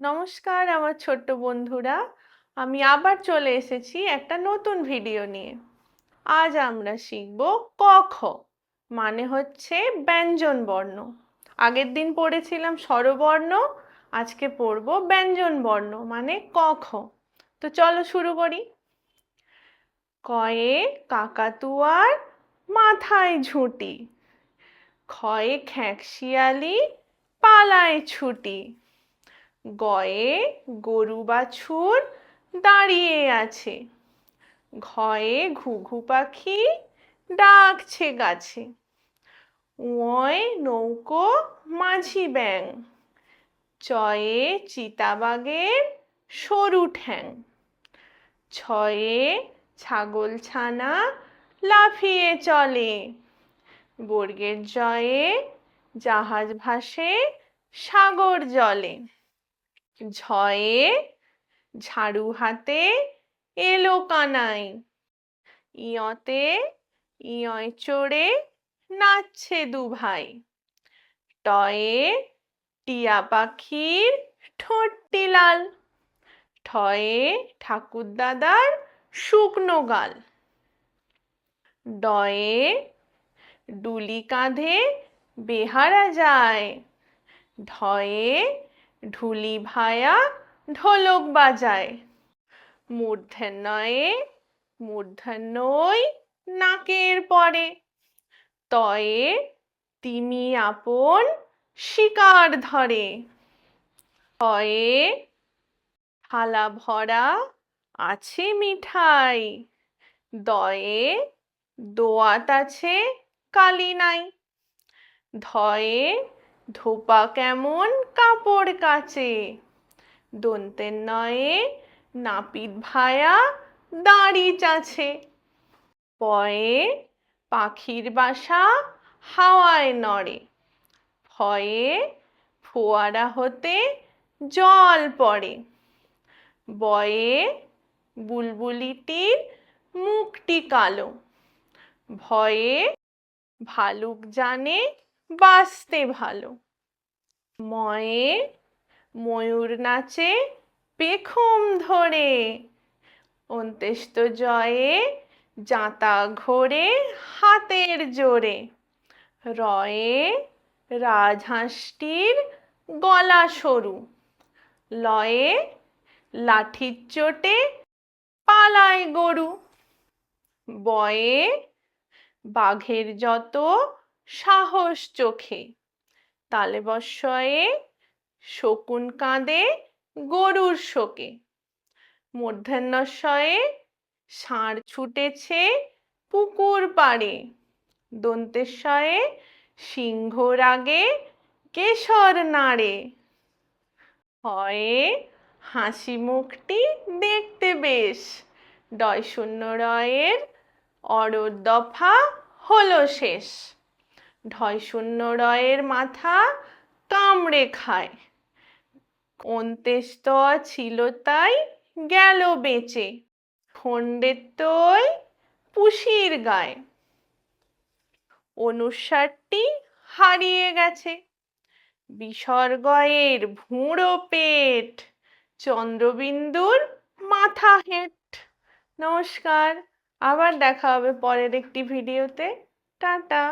নমস্কার আমার ছোট্ট বন্ধুরা। আমি আবার চলে এসেছি একটা নতুন ভিডিও নিয়ে। আজ আমরা শিখব ক, খ মানে হচ্ছে ব্যঞ্জন বর্ণ। আগের দিন পড়েছিলাম স্বরবর্ণ, আজকে পড়ব ব্যঞ্জন বর্ণ মানে ক, খ। তো চলো শুরু করি। কয়ে কাকাতুয়ার মাথায় ঝুঁটি খয়ে খ্যাঁকশিয়ালি পালায় ছুটি। গয়ে গরু বাছুর দাঁড়িয়ে আছে। ঘয়ে ঘুঘু পাখি ডাকছে গাছে। ওয় নৌকো মাঝি ব্যাং। চয়ে চিতাবাগের সরু ঠ্যাং। ছয়ে ছাগল ছানা লাফিয়ে চলে। বর্গের জয়ে জাহাজ ভাসে সাগর জলে। ঝয়ে ঝাড়ু হাতে এলো কানাই। ইয়তে ইয়য় চড়ে নাচছে দু ভাই টয়ে টিয়া পাখির ঠোঁটটি লাল ঠয়ে ঠাকুর দাদার শুকনো গাল। ডয়ে ডুলি কাঁধে বেহারা যায়। ঢয়ে ঢুলি ভায়া, ঢোলক বাজায়। মূর্ধন্যয়ে মূর্ধন্যই নাকের পরে। তয়ে তিমি আপন, শিকার ধরে। হয়ে থালা ভরা, আছে মিঠাই। দয়ে দোয়াত আছে কালি নাই। ধয়ে ধোপা কেমন কাপড় কাচে? দন্তের নয়ে, নাপিত ভায়া দাঁড়ি চাছে। পয়ে পাখির বাসা হাওয়ায় নড়ে। ভয়ে ফোয়ারা হতে জল পড়ে। বয়ে বুলবুলিটির মুখটি কালো। ভয়ে ভালুক জানে বাঁচতে ভালো। ময়ে, ময়ূর নাচে, পেখম ধরে। অন্ত্যেষ্ট জয়ে জাঁতা ঘোরে, হাতের জোরে। রয়ে, রাজহাঁসটির গলা সরু। লয়ে, লাঠির চোটে পালায় গরু। বয়ে, বাঘের যত সাহস চোখে। তালে বস্বয়ে শকুন কাঁদে, গরুর শোকে। মূর্ধন্যশয়ে ষাঁড় ছুটেছে পুকুর পাড়ে। দন্তেশ্বয়ে সিংহ রাগে, কেশর নাড়ে। হয়ে, হাসি মুখটি দেখতে বেশ। ডয় শূন্য রয়ের অরর দফা হলো শেষ। ঢয় শূন্য রয়ের মাথা কামড়ে খায় অন্ত্যেষ্ট ছিল তাই গেল বেঁচে খণ্ডের তৈ পুষির গায়ে। অনুসারটি হারিয়ে গেছে, বিসর্গয়ের ভুঁড়ো পেট, চন্দ্রবিন্দুর মাথা হেট। নমস্কার, আবার দেখা হবে পরের একটি ভিডিওতে। টাটা।